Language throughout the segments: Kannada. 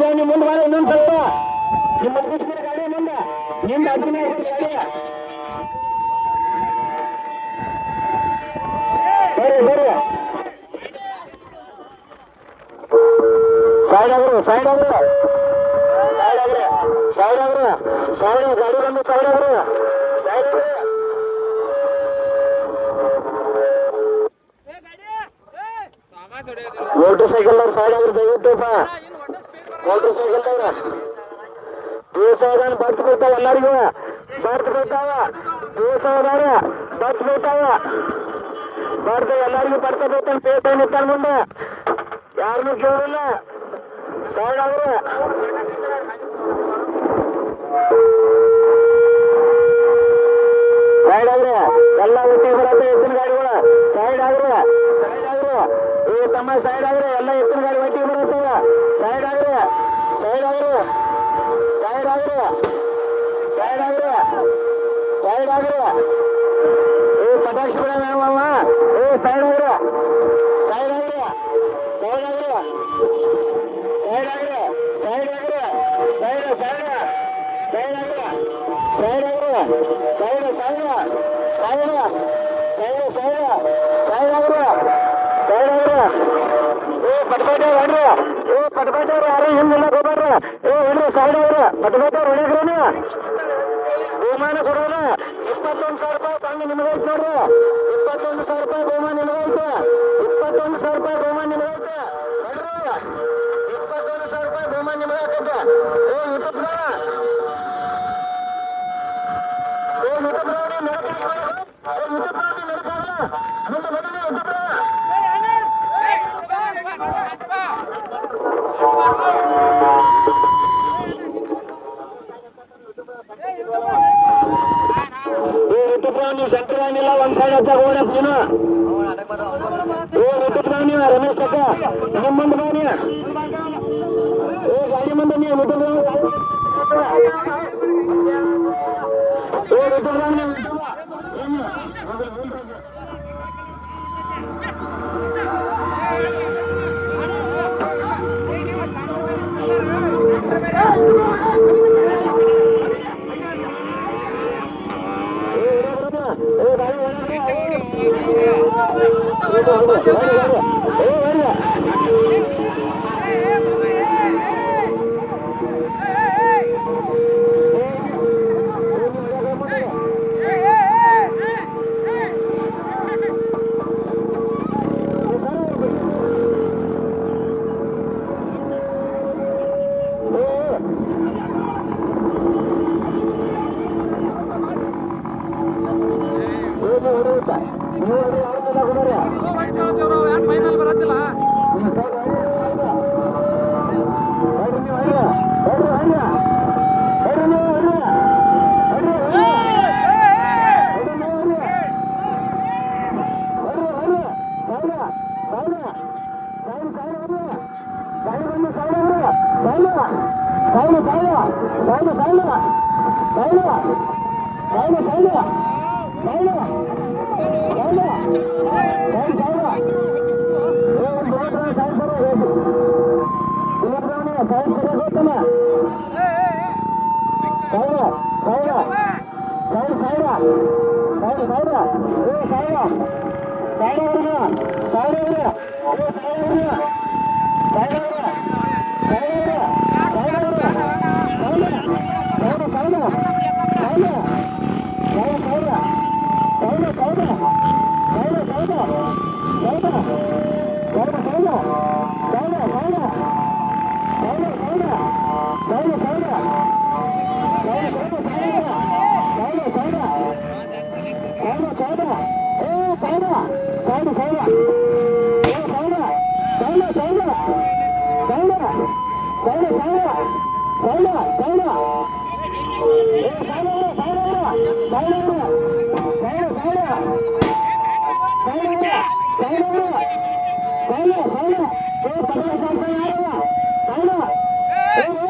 ಗಾಡಿ ಮುಂದೆ ಬಾಳ ಇನ್ನೊಂದ್ ಸ್ವಲ್ಪ ನಿಮ್ಮ ಗಾಡಿ ಮುಂದೆ ನಿಮ್ದು ಸೈಡ್ ಆಗ್ರಿ ಸೈಡ್ ಆಗ್ರಿ ಸೈಡ್ ಆಗ್ರಿ ಸೈಡ್ ಆಗ್ರಿ ಸೈಡ್ ಗಾಡಿ ಬಂದು ಸೈಡ್ ಆಗ್ರಿ ಸೈಡ್ ಮೋಟರ್ ಸೈಕಲ್ ಸೈಡ್ ಆದ್ರೆ ದಯವಿಟ್ಟಪ್ಪ. ಮೋಟರ್ ಸೈಕಲ್ ದೇವಸಾವಧಾನ ಬರ್ತ್ ಬರ್ತಾವ ಎಲ್ಲರಿಗೂ. ಬರ್ತ್ ಬರ್ತಾವ ದೇವಸಾವಧಾನ ಬರ್ತ್ ಬರ್ತಾವ ಬರ್ತ ಎಲ್ಲರಿಗೂ ಬರ್ತಾ ಬರ್ತಾನ ಪೇಸ ನಿಂತಾನ ಮುಂದೆ. ಯಾರನ್ನೂ ಕೇಳಿಲ್ಲ. ಸೈಡ್ ಆಗ್ರಿ ಸೈಡ್ ಆದ್ರೆ ಎಲ್ಲ ಒಟ್ಟಿಗೆ ಬರತ್ತೆ ಎತ್ತಿನ ಗಾಡಿಗಳು. ಸೈಡ್ ಆದ್ರೆ ಸೈಡ್ ಆಗ್ರಿ ಏ ತಮ್ಮ ಸೈಡ್ ಆದ್ರೆ ಎಲ್ಲ ಎತ್ತಿನ ಗಾಡಿ ಒಟ್ಟಿಗೆ ಬರುತ್ತವ ಸೈಡ್ ಆದ್ರೆ ಸೈಡ್ ಆದ್ರೆ ಸೈಡ್ ಆದ್ರೆ ಸೈಡ್ ಆದ್ರೆ ಸೈಡ್ ಆದ್ರೆ ಏ ಪಟಾಕ್ಷಿ ಏ ಸೈಡ್ ಆದ್ರೆ ಸೈಡ್ ಆದ್ರೆ ಸೈಡ್ ಆಗ್ರಿ ಸೈಡ್ ಆಗ್ರಿ ಸೈಡ್ ಆಗ್ರಿ ಸೈಡ್ ಸೈಡ್ ಸೈಡ್ ಆಗ್ರಿ ಸೈಡ್ ಆಗ್ರಿ side side side side side side ಆಗ್ರಿ ಸೈಡ್ ಆಗ್ರಿ ಹೊಡ್ರಿ. ಏ, ಪಟ್ಪಟ್ಟೆ ಯಾರು ಹಿಂದಿಲ್ಲ ಗೊಬ್ಬರ ಏ, ಹೊಡ್ರಿ ಸೈಡ್ ಆಗ್ರಿ ಪಟ್ಪಟ್ಟೆ ಹೊಡ್ಯಾಗ್ರೇನು ಬಹುಮಾನ ಕೊಡೋಣ ಇಪ್ಪತ್ತೊಂದು ಸಾವಿರ ರೂಪಾಯಿ ತಂದು ನಿಮಗೈತೆ ನೋಡ್ರಿ. ಇಪ್ಪತ್ತೊಂದು ಸಾವಿರ ರೂಪಾಯಿ ಬಹುಮಾನ ನಿಮಗೈತೆ ಇಪ್ಪತ್ತೊಂದು ಸಾವಿರ ರೂಪಾಯಿ ಬಹುಮಾನ ನಿಮಗೈತೆ ಇಪ್ಪತ್ತೊಂದು ಸಾವಿರ ರೂಪಾಯಿ ಬಹುಮಾನ ನಿಮಗಾಕೈತೆ ಏ ನೋಡಿ ನಡ್ಕೊಂಡು ಏ ಇಪ್ಪತ್ತು ನೋಡಿ ಾನಿಯ ರಮೇಶ್ ತಕ್ಕ ನಿಮ್ಮಂದು ಬಾನಿಯ ಏ ಗಾಡಿ ಮಂದ ನೀವು ಮುಟ್ಟು ಏ ಮುಟ್ಟು வருங்க வருங்க Sailor! Sailor! Sailor! Sailor! ಸಾಯಿರ ಸಾಯಿರ ಸಾಯಿರ ಸಾಯಿರ ಸಾಯಿರ సైడ్ సైడ్ ఏ పడవ సైడ్ సైడ్ సైడ్ ఏ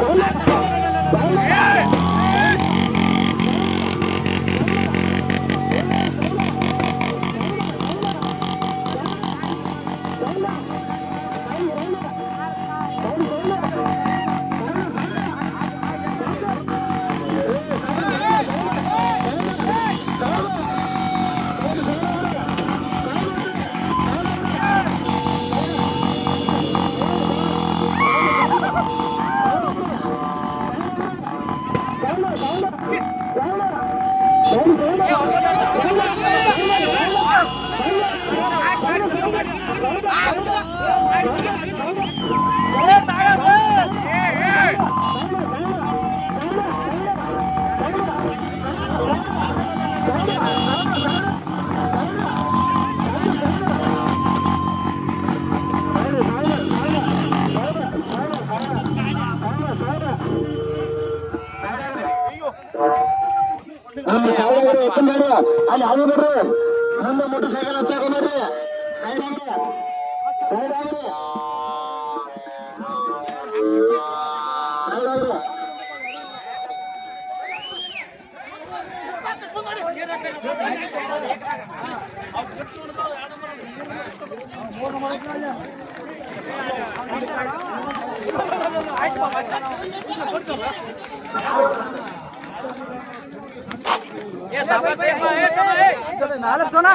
சொல்லு ಸಾವಿರ ಎತ್ತಂಬೇಡ ಅಲ್ಲಿ ಹಾವು ನೋಡ್ರಿ ಮುಂದೆ ಮೋಟರ್ ಸೈಕಲ್ ಹಚ್ಚಾಕ ನೋಡ್ರಿ ಸೈಡ್ ಆಗ್ರಿ ಸೈಡ್ ಆಗ್ರಿ ಸೈಡ್ ಆಗ್ರಿ నాలుగు సోనా?